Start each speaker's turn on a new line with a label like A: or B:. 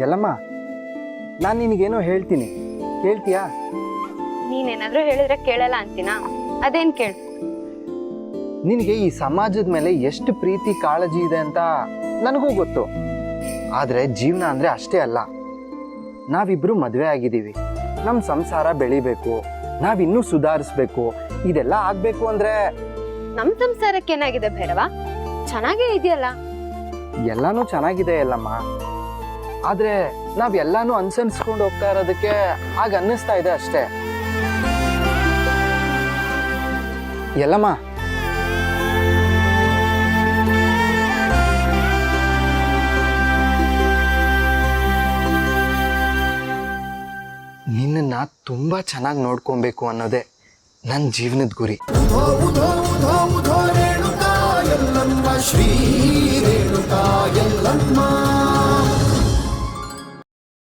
A: ಎಲ್ಲಮ್ಮ ನಾನು ನಿನಗೇನೋ ಹೇಳ್ತೀನಿ. ಕೇಳ್ತೀಯಾ?
B: ನೀನೇನಾದ್ರೂ ಹೇಳಿದ್ರೆ ಕೇಳಲ್ಲ ಅಂತೀನಾ? ಅದೇನ್ ಕೇಳು.
A: ನಿನಗೆ ಈ ಸಮಾಜದ ಮೇಲೆ ಎಷ್ಟು ಪ್ರೀತಿ ಕಾಳಜಿ ಇದೆ ಅಂತ ನನಗೂ ಗೊತ್ತು. ಆದರೆ ಜೀವನ ಅಂದರೆ ಅಷ್ಟೇ ಅಲ್ಲ. ನಾವಿಬ್ಬರು ಮದುವೆ ಆಗಿದ್ದೀವಿ. ನಮ್ಮ ಸಂಸಾರ ಬೆಳಿಬೇಕು. ನಾವಿನ್ನೂ ಸುಧಾರಿಸ್ಬೇಕು. ಇದೆಲ್ಲ ಆಗಬೇಕು ಅಂದರೆ
B: ನಮ್ಮ ಸಂಸಾರಕ್ಕೆ ಏನಾಗಿದೆ ಭೈರವ? ಚೆನ್ನಾಗೇ ಇದೆಯಲ್ಲ?
A: ಎಲ್ಲಾನು ಚೆನ್ನಾಗಿದೆ ಎಲ್ಲಮ್ಮ ಆದ್ರೆ ನಾವೆಲ್ಲಾನು ಅನ್ಸನ್ಸ್ಕೊಂಡು ಹೋಗ್ತಾ ಇರೋದಕ್ಕೆ ಆಗ ಅನ್ನಿಸ್ತಾ ಇದೆ ಅಷ್ಟೇ. ಎಲ್ಲಮ್ಮ? ನಿನ್ನನ್ನ ತುಂಬಾ ಚೆನ್ನಾಗಿ ನೋಡ್ಕೊಬೇಕು ಅನ್ನೋದೇ ನನ್ನ ಜೀವನದ ಗುರಿ.
C: ಶ್ರೀ